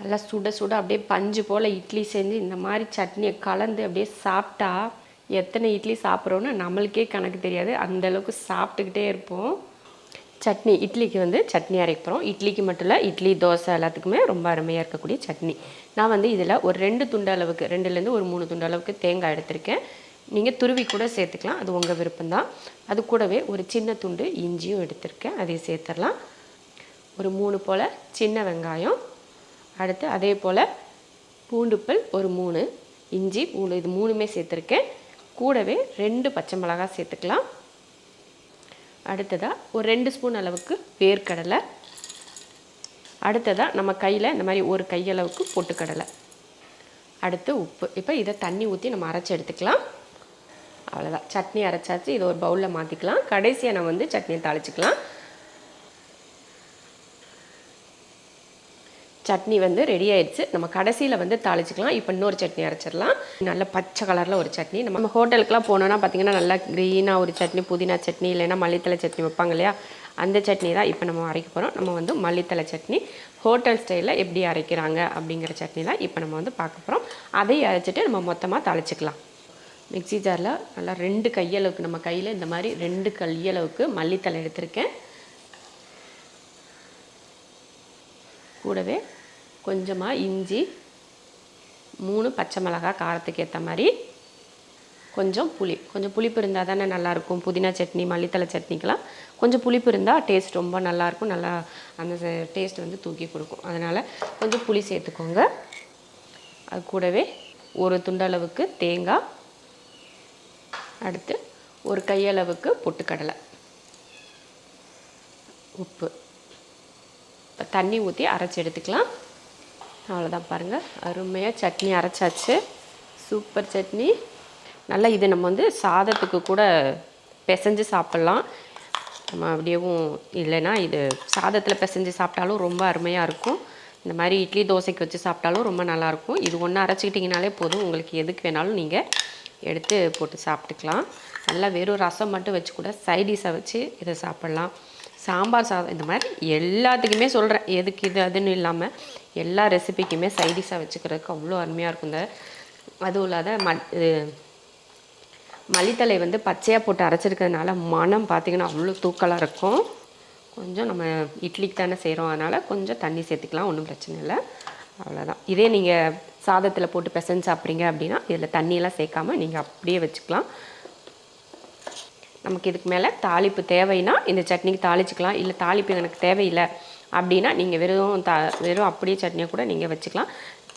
நல்லா சுட சுட அப்படியே பஞ்சு போல் இட்லி செஞ்சு இந்த மாதிரி சட்னியை கலந்து அப்படியே சாப்பிட்டா எத்தனை இட்லி சாப்பிட்றோன்னு நம்மளுக்கே கணக்கு தெரியாது. அந்தளவுக்கு சாப்பிட்டுக்கிட்டே இருப்போம். சட்னி இட்லிக்கு வந்து சட்னி அரைக்கிறோம். இட்லிக்கு மட்டும் இல்லை இட்லி தோசை எல்லாத்துக்குமே ரொம்ப அருமையாக இருக்கக்கூடிய சட்னி. நான் வந்து இதில் ஒரு ரெண்டு துண்டு அளவுக்கு ரெண்டுலேருந்து ஒரு மூணு துண்டு அளவுக்கு தேங்காய் எடுத்திருக்கேன். நீங்கள் துருவி கூட சேர்த்துக்கலாம். அது உங்கள் விருப்பம்தான். அது கூடவே ஒரு சின்ன துண்டு இஞ்சியும் எடுத்திருக்கேன். அதையும் சேர்த்துடலாம். ஒரு மூணு போல் சின்ன வெங்காயம். அடுத்து அதே போல் பூண்டுப்பல் ஒரு மூணு இஞ்சி பூண்டு இது மூணுமே சேர்த்துருக்கேன். கூடவே ரெண்டு பச்சை மிளகாய் சேர்த்துக்கலாம். அடுத்ததாக ஒரு ரெண்டு ஸ்பூன் அளவுக்கு வேர்க்கடலை. அடுத்ததாக நம்ம கையில் இந்த மாதிரி ஒரு கையளவுக்கு பொட்டுக்கடலை. அடுத்து உப்பு. இப்போ இதை தண்ணி ஊற்றி நம்ம அரைச்சி எடுத்துக்கலாம். அவ்வளோதான் சட்னி அரைச்சாச்சு. இதை ஒரு பவுலில் மாற்றிக்கலாம் கடைசியாக நம்ம வந்து சட்னியை தாளிச்சிக்கலாம். சட்னி வந்து ரெடி ஆயிடுச்சு. நம்ம கடைசியில் வந்து தாளிச்சிக்கலாம். இப்போ இன்னொரு சட்னி அரைச்சிடலாம். நல்ல பச்சை கலரில் ஒரு சட்னி. நம்ம ஹோட்டலுக்குலாம் போனோன்னா பார்த்தீங்கன்னா நல்லா க்ரீனாக ஒரு சட்னி புதினா சட்னி இல்லைன்னா மல்லித்தலை சட்னி வைப்பாங்க இல்லையா? அந்த சட்னி தான் இப்போ நம்ம அரைக்க போகிறோம் நம்ம வந்து மல்லித்தலை சட்னி. ஹோட்டல் ஸ்டைலில் எப்படி அரைக்கிறாங்க அப்படிங்கிற சட்னி தான் இப்போ நம்ம வந்து பார்க்க போகிறோம் அதையும் அரைச்சிட்டு நம்ம மொத்தமாக தாளிச்சிக்கலாம். மிக்ஸி ஜாரில் நல்லா ரெண்டு கையளவுக்கு நம்ம கையில் இந்த மாதிரி ரெண்டு கையளவுக்கு மல்லித்தலை எடுத்திருக்கேன். கூடவே கொஞ்சமாக இஞ்சி மூணு பச்சை மிளகாய் காரத்துக்கு ஏற்ற மாதிரி கொஞ்சம் புளி. கொஞ்சம் புளிப்பு இருந்தால் தானே நல்லாயிருக்கும். புதினா சட்னி மல்லித்தலை சட்னிக்கெலாம் கொஞ்சம் புளிப்பு இருந்தால் டேஸ்ட் ரொம்ப நல்லாயிருக்கும். நல்லா அந்த டேஸ்ட் வந்து தூக்கி கொடுக்கும். அதனால் கொஞ்சம் புளி சேர்த்துக்கோங்க. அது கூடவே ஒரு துண்டளவுக்கு தேங்காய் அடுத்து ஒரு கையளவுக்கு பொட்டுக்கடலை உப்பு. இப்போ தண்ணி ஊற்றி அரைச்சி எடுத்துக்கலாம். அவ்வளோதான் பாருங்கள் அருமையாக சட்னி அரைச்சாச்சு. சூப்பர் சட்னி. நல்லா இது நம்ம வந்து சாதத்துக்கு கூட பிசைஞ்சு சாப்பிட்லாம். நம்ம அப்படியேவும் இல்லைன்னா இது சாதத்தில் பிசைஞ்சு சாப்பிட்டாலும் ரொம்ப அருமையாக இருக்கும். இந்த மாதிரி இட்லி தோசைக்கு வச்சு சாப்பிட்டாலும் ரொம்ப நல்லாயிருக்கும் இது ஒன்று அரைச்சிக்கிட்டிங்கனாலே போதும். உங்களுக்கு எதுக்கு வேணாலும் நீங்கள் எடுத்து போட்டு சாப்பிட்டுக்கலாம். நல்லா வெறும் ரசம் மட்டும் வச்சு கூட சைடிஷை வச்சு இதை சாப்பிட்லாம். சாம்பார் சாதம் இந்த மாதிரி எல்லாத்துக்குமே சொல்கிறேன் எதுக்கு இது அதுன்னு இல்லாமல் எல்லா ரெசிபிக்குமே சைடிஷாக வச்சுக்கிறதுக்கு அவ்வளோ அருமையாக இருக்கும். இந்த அதுவும் இல்லாத ம இது மல்லித்தலை வந்து பச்சையாக போட்டு அரைச்சிருக்கிறதுனால மனம் பார்த்திங்கன்னா அவ்வளோ தூக்கலாக இருக்கும். கொஞ்சம் நம்ம இட்லிக்கு தானே செய்கிறோம் அதனால் கொஞ்சம் தண்ணி சேர்த்துக்கலாம் ஒன்றும் பிரச்சனை இல்லை. அவ்வளோதான் இதே நீங்கள் சாதத்தில் போட்டு பிசைஞ்சு சாப்பிட்றீங்க அப்படின்னா இதில் தண்ணியெல்லாம் சேர்க்காம நீங்கள் அப்படியே வச்சுக்கலாம். நமக்கு இதுக்கு மேலே தாளிப்பு தேவைன்னா இந்த சட்னிக்கு தாளிச்சிக்கலாம். இல்லை தாளிப்பு எனக்கு தேவையில்லை அப்படின்னா நீங்கள் வெறும் தா வெறும் அப்படியே சட்னியை கூட நீங்கள் வச்சுக்கலாம்.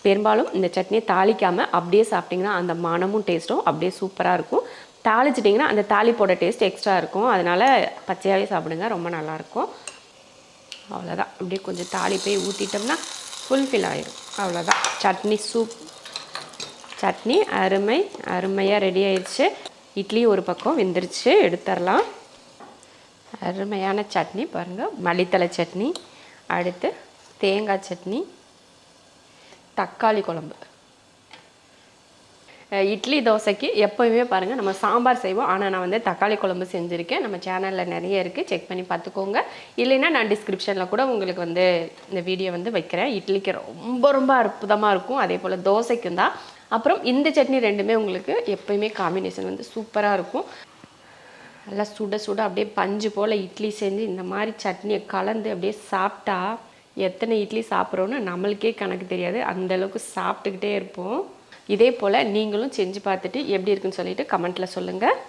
பெரும்பாலும் இந்த சட்னியை தாளிக்காமல் அப்படியே சாப்பிட்டிங்கன்னா அந்த மனமும் டேஸ்ட்டும் அப்படியே சூப்பராக இருக்கும். தாளிச்சிட்டிங்கன்னா அந்த தாளிப்போட டேஸ்ட் எக்ஸ்ட்ரா இருக்கும். அதனால் பச்சையாகவே சாப்பிடுங்க ரொம்ப நல்லாயிருக்கும் அவ்வளோதான் அப்படியே கொஞ்சம் தாளிப்பை ஊற்றிட்டோம்னா ஃபுல்ஃபில் ஆயிடும் அவ்வளோதான் சட்னி சூப் சட்னி அருமை அருமையாக ரெடி ஆயிடுச்சு. இட்லி ஒரு பக்கம் வெந்துருச்சு எடுத்துடலாம். அருமையான சட்னி பாருங்கள் மல்லித்தலை சட்னி அடுத்து தேங்காய் சட்னி தக்காளி குழம்பு. இட்லி தோசைக்கு எப்போயுமே பாருங்கள் நம்ம சாம்பார் செய்வோம். ஆனால் நான் வந்து தக்காளி குழம்பு செஞ்சுருக்கேன். நம்ம சேனலில் நிறைய இருக்குது செக் பண்ணி பார்த்துக்கோங்க. இல்லைன்னா நான் டிஸ்கிரிப்ஷனில் கூட உங்களுக்கு வந்து இந்த வீடியோ வந்து வைக்கிறேன். இட்லிக்கு ரொம்ப ரொம்ப அற்புதமாக இருக்கும். அதே போல் தோசைக்கும் தான். அப்புறம் இந்த சட்னி ரெண்டுமே உங்களுக்கு எப்போயுமே காம்பினேஷன் வந்து சூப்பராக இருக்கும். நல்லா சுட சுட அப்படியே பஞ்சு போல் இட்லி செஞ்சு இந்த மாதிரி சட்னியை கலந்து அப்படியே சாப்பிட்டா எத்தனை இட்லி சாப்பிட்றோன்னு நம்மளுக்கே கணக்கு தெரியாது. அந்தளவுக்கு சாப்பிட்டுக்கிட்டே இருப்போம். இதே போல் நீங்களும் செஞ்சு பார்த்துட்டு எப்படி இருக்குன்னு சொல்லிட்டு கமெண்ட்டில் சொல்லுங்கள்